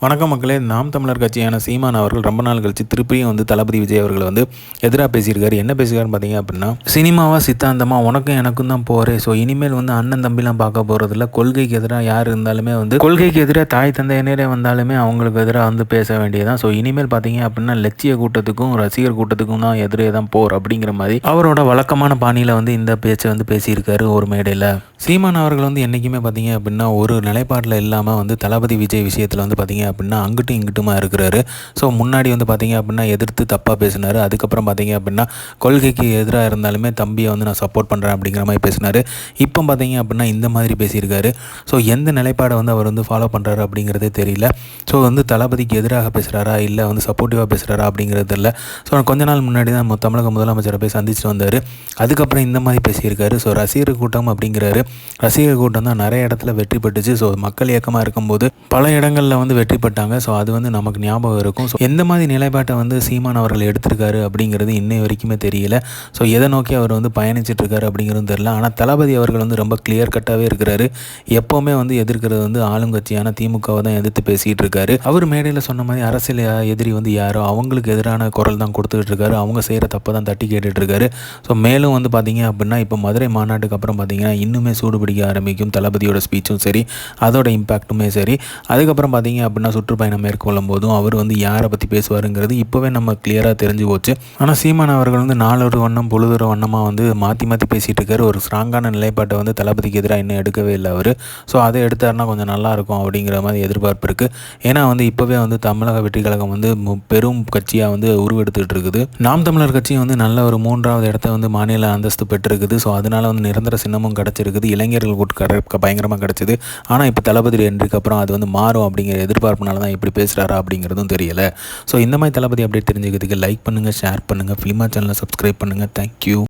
வணக்கம் மக்களே. நாம் தமிழர் கட்சியான சீமான் அவர்கள் ரொம்ப நாள் கழிச்சு திருப்பியும் வந்து தளபதி விஜய் அவர்கள் வந்து எதிராக பேசியிருக்காரு. என்ன பேசியிருக்காருன்னு பார்த்தீங்க அப்படின்னா சினிமாவா சித்தாந்தமா? உனக்கும் எனக்கும் தான் போகிறே ஸோ இனிமேல் வந்து அண்ணன் தம்பிலாம் பார்க்க போகிறதில்ல கொள்கைக்கு எதிராக யார் இருந்தாலுமே வந்து கொள்கைக்கு எதிராக தாய் தந்தையினரே வந்தாலுமே அவங்களுக்கு எதிராக வந்து பேச வேண்டியதான் ஸோ இனிமேல் பார்த்தீங்க அப்படின்னா லட்சிய கூட்டத்துக்கும் ரசிகர் கூட்டத்துக்கும் தான் எதிரே தான் போர் அப்படிங்கிற மாதிரி அவரோட வழக்கமான பாணியில் வந்து இந்த பேச்சை வந்து பேசியிருக்காரு ஒரு மேடையில். சீமான் அவர்கள் வந்து என்றைக்குமே பார்த்தீங்க அப்படின்னா ஒரு நிலைப்பாட்டில் இல்லாமல் வந்து தளபதி விஜய் விஷயத்தில் வந்து பார்த்தீங்க அப்படின்னா அங்கிட்டும் இங்கிட்டுமா இருக்கிறாரு. ஸோ முன்னாடி வந்து பார்த்தீங்க அப்படின்னா எதிர்த்து தப்பாக பேசினார். அதுக்கப்புறம் பார்த்தீங்க அப்படின்னா கொள்கைக்கு எதிராக இருந்தாலுமே தம்பியை வந்து நான் சப்போர்ட் பண்ணுறேன் அப்படிங்கிற மாதிரி பேசினார். இப்போ பார்த்தீங்க அப்படின்னா இந்த மாதிரி பேசியிருக்காரு. ஸோ எந்த நிலைப்பாடை வந்து அவர் வந்து ஃபாலோ பண்ணுறாரு அப்படிங்கிறதே தெரியல. ஸோ வந்து தளபதிக்கு எதிராக பேசுகிறாரா இல்லை வந்து சப்போர்ட்டிவாக பேசுகிறாரா அப்படிங்கிறது இல்லை ஸோ கொஞ்ச நாள் முன்னாடி தான் தமிழக முதலமைச்சரை போய் சந்திச்சுட்டு வந்தார். அதுக்கப்புறம் இந்த மாதிரி பேசியிருக்காரு. ஸோ ரசிகர் கூட்டம் அப்படிங்கிறாரு. ரசிகர் கூட்டம் தான் நிறைய இடத்துல வெற்றி பெற்றுச்சு. ஸோ மக்கள் இயக்கமாக இருக்கும்போது பல இடங்களில் வந்து வெற்றி ஆசைப்பட்டாங்க ஸோ அது வந்து நமக்கு ஞாபகம் இருக்கும். ஸோ எந்த மாதிரி நிலைப்பாட்டை வந்து சீமான் அவர்கள் எடுத்திருக்காரு அப்படிங்கிறது இன்னை வரைக்குமே தெரியல. ஸோ எதை நோக்கி அவர் வந்து பயணிச்சிட்ருக்காரு அப்படிங்கிறது தெரியல. ஆனால் தளபதி அவர்கள் வந்து ரொம்ப கிளியர் கட்டாகவே இருக்கிறாரு. எப்போவுமே வந்து எதிர்க்கிறது வந்து ஆளுங்கட்சியான திமுகவை தான் எதிர்த்து பேசிகிட்டு இருக்காரு அவர் மேடையில் சொன்ன மாதிரி அரசியல் எதிரி வந்து யாரோ அவங்களுக்கு எதிரான குரல் தான் கொடுத்துக்கிட்டு இருக்காரு அவங்க செய்கிற தப்பை தான் தட்டி கேட்டுட்ருக்காரு. ஸோ மேலும் வந்து பார்த்தீங்க அப்படின்னா இப்போ மதுரை மாநாட்டுக்கு அப்புறம் பார்த்தீங்கன்னா இன்னுமே சூடு பிடிக்க ஆரம்பிக்கும் தளபதியோட ஸ்பீச்சும் சரி அதோட இம்பேக்ட்டுமே சரி. அதுக்கப்புறம் பார்த்தீங்க அப்படின்னா சுற்றுப்பயணம் மேற்கொள்ளும் போதும் அவர் வந்து யாரை பற்றி பேசுவாருங்கிறது இப்போவே நம்ம கிளியராக தெரிஞ்சு போச்சு. ஆனால் சீமான் அவர்கள் வந்து நாலொரு வண்ணம் பொழுதொரு வண்ணமாக வந்து மாற்றி மாற்றி பேசிகிட்டு இருக்காரு. ஒரு ஸ்ட்ராங்கான நிலைப்பாட்டை வந்து தளபதிக்கு எதிராக இன்னும் எடுக்கவே இல்லை அவர். ஸோ அதை எடுத்தாருன்னா கொஞ்சம் நல்லாயிருக்கும் அப்படிங்கிற மாதிரி எதிர்பார்ப்பு இருக்குது ஏன்னா வந்து இப்போவே வந்து தமிழக வெற்றி கழகம் வந்து பெரும் கட்சியாக வந்து உருவெடுத்துட்டு இருக்குது. நாம் தமிழர் கட்சியும் வந்து நல்ல ஒரு மூன்றாவது இடத்த வந்து மாநில அந்தஸ்து பெற்றிருக்குது. ஸோ அதனால வந்து நிரந்தர சின்னமும் கிடச்சிருக்குது. இளைஞர்கள் கூட்டு பயங்கரமாக கிடச்சிது. ஆனால் இப்போ தளபதி என்றுக்கு அப்புறம் அது வந்து மாறும் அப்படிங்கிற எதிர்பார்ப்பு எதிர்பார்ப்புனால தான் இப்படி பேசுகிறாரா அப்படிங்கிறதும் தெரியல. ஸோ இந்த மாதிரி தளபதி அப்டேட் தெரிஞ்சுக்கிறதுக்கு லைக் பண்ணுங்கள் ஷேர் பண்ணுங்கள் ஃபிலிமா சேனலை சப்ஸ்கிரைப் பண்ணுங்கள் தேங்க்யூ